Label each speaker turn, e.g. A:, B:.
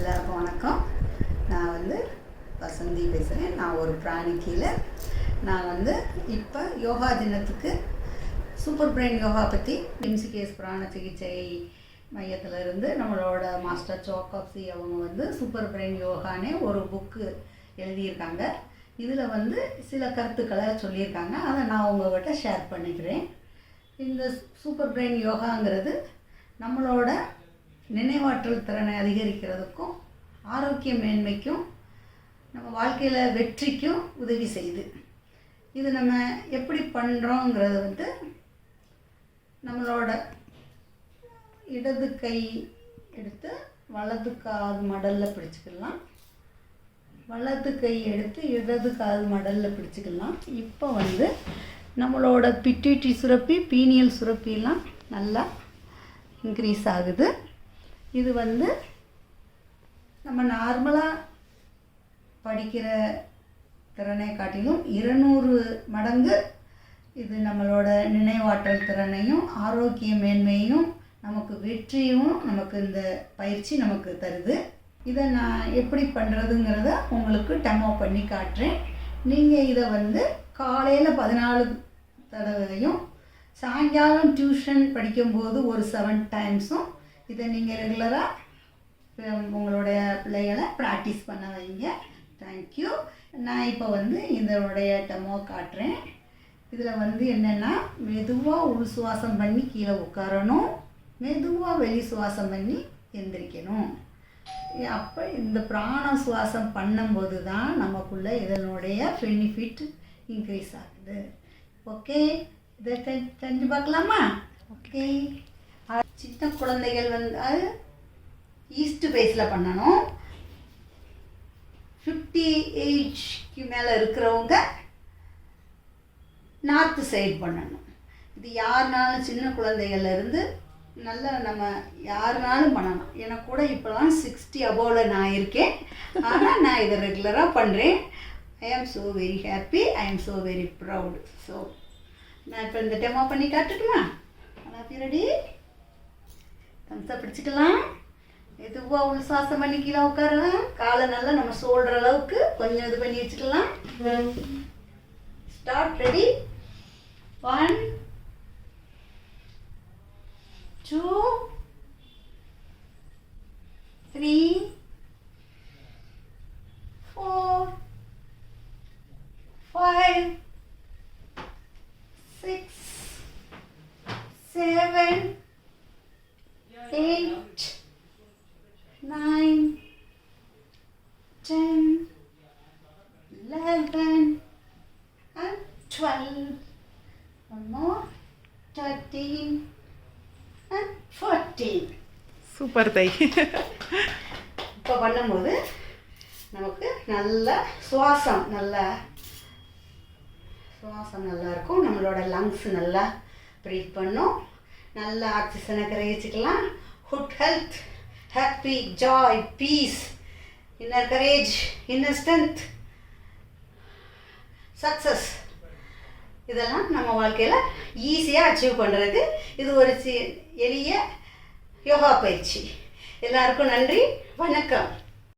A: எல்லாருக்கும் வணக்கம். நான் வந்து வசந்தி பேசுகிறேன் நான் ஒரு பிராணி கீழே. நான் வந்து இப்போ யோகா தினத்துக்கு சூப்பர் பிரெயின் யோகா பற்றி எம்சிகேஎஸ் பிராண சிகிச்சை மையத்தில் இருந்து நம்மளோட மாஸ்டர் சோக்காப்சி அவங்க வந்து சூப்பர் பிரெயின் யோகானே ஒரு புக்கு எழுதியிருக்காங்க. இதில் வந்து சில கருத்துக்களை சொல்லியிருக்காங்க. அதை நான் உங்கள்கிட்ட ஷேர் பண்ணிக்கிறேன். இந்த சூப்பர் பிரெயின் யோகாங்கிறது நம்மளோட நினைவாற்றல் திறனை அதிகரிக்கிறதுக்கும் ஆரோக்கிய மேன்மைக்கும் நம்ம வாழ்க்கையில் வெற்றிக்கும் உதவி செய்யுது. இது நம்ம எப்படி பண்ணுறோங்கிறது வந்து நம்மளோட இடது கை எடுத்து வலது காது மடலில் பிடிச்சிக்கலாம். வலது கை எடுத்து இடது காது மடலில் பிடிச்சிக்கலாம். இப்போ வந்து நம்மளோட பிட்டிட்டி சுரப்பி பீனியல் சுரப்பிலாம் நல்லா இன்க்ரீஸ் ஆகுது. இது வந்து நம்ம நார்மலாக படிக்கிற திறனை காட்டிலும் இருநூறு மடங்கு இது நம்மளோட நினைவாற்றல் திறனையும் ஆரோக்கிய மேன்மையும் நமக்கு வெற்றியும் நமக்கு இந்த பயிற்சி நமக்கு தருது. இதை நான் எப்படி பண்ணுறதுங்கிறத உங்களுக்கு டெமோ பண்ணி காட்டுறேன். நீங்கள் இதை வந்து காலையில் பதினாலு தடவையும் சாயங்காலம் டியூஷன் படிக்கும்போது ஒரு செவன் டைம்ஸும் இதை நீங்கள் ரெகுலராக உங்களுடைய பிள்ளைகளை ப்ராக்டிஸ் பண்ண வைங்க. தேங்க்யூ நான் இப்போ வந்து இதனுடைய டெமோ காட்டுறேன். இதில் வந்து என்னென்னா மெதுவாக உள் சுவாசம் பண்ணி கீழே உட்காரணும். மெதுவாக வெளி சுவாசம் பண்ணி எந்திரிக்கணும். அப்போ இந்த பிராண சுவாசம் பண்ணும்போது தான் நமக்குள்ள இதனுடைய பெனிஃபிட் இன்க்ரீஸ் ஆகுது. ஓகே இதை செஞ்சு பார்க்கலாமா? ஓகே சின்ன குழந்தைகள் வந்து ஈஸ்ட் பேஸில் பண்ணணும். ஃபிஃப்டி ஏஜ்க்கு மேலே இருக்கிறவங்க நார்த்து சைடு பண்ணணும். இது யாருனாலும் சின்ன குழந்தைகள்லேருந்து நல்ல நம்ம யாருனாலும் பண்ணலாம். எனக்கு கூட இப்போலாம் சிக்ஸ்டி அபோவில் நான் இருக்கேன். ஆனால் நான் இதை ரெகுலராக பண்ணுறேன் ஐ am so very happy I am so very proud so நான் இப்போ இந்த டெமோ பண்ணி காட்டுட்டுமா? ரெடி தம்ஸை பிடிச்சிக்கலாம். எதுவாக உள் சுவாசம் பண்ணி கீழே உட்காரலாம் காலை நல்லா நம்ம சோல்ற அளவுக்கு கொஞ்சம் இது பண்ணி வச்சுக்கலாம். Start ready one two three four five 12, one more, 13, and 14.
B: Super தை
A: இப்போ பண்ணும்போது நமக்கு நல்ல சுவாசம் நல்லா சுவாசம் நல்லா இருக்கும். நம்மளோட லங்ஸ் நல்லா ப்ரீத் பண்ணும். நல்ல ஆக்சிஜனை கிரகிச்சிக்கலாம். Good health happy joy peace inner courage inner strength success இதெல்லாம் நம்ம வாழ்க்கையில் ஈஸியாக அச்சீவ் பண்ணுறதுக்கு இது ஒரு சி எளிய யோகா பயிற்சி. எல்லாருக்கும் நன்றி. வணக்கம்.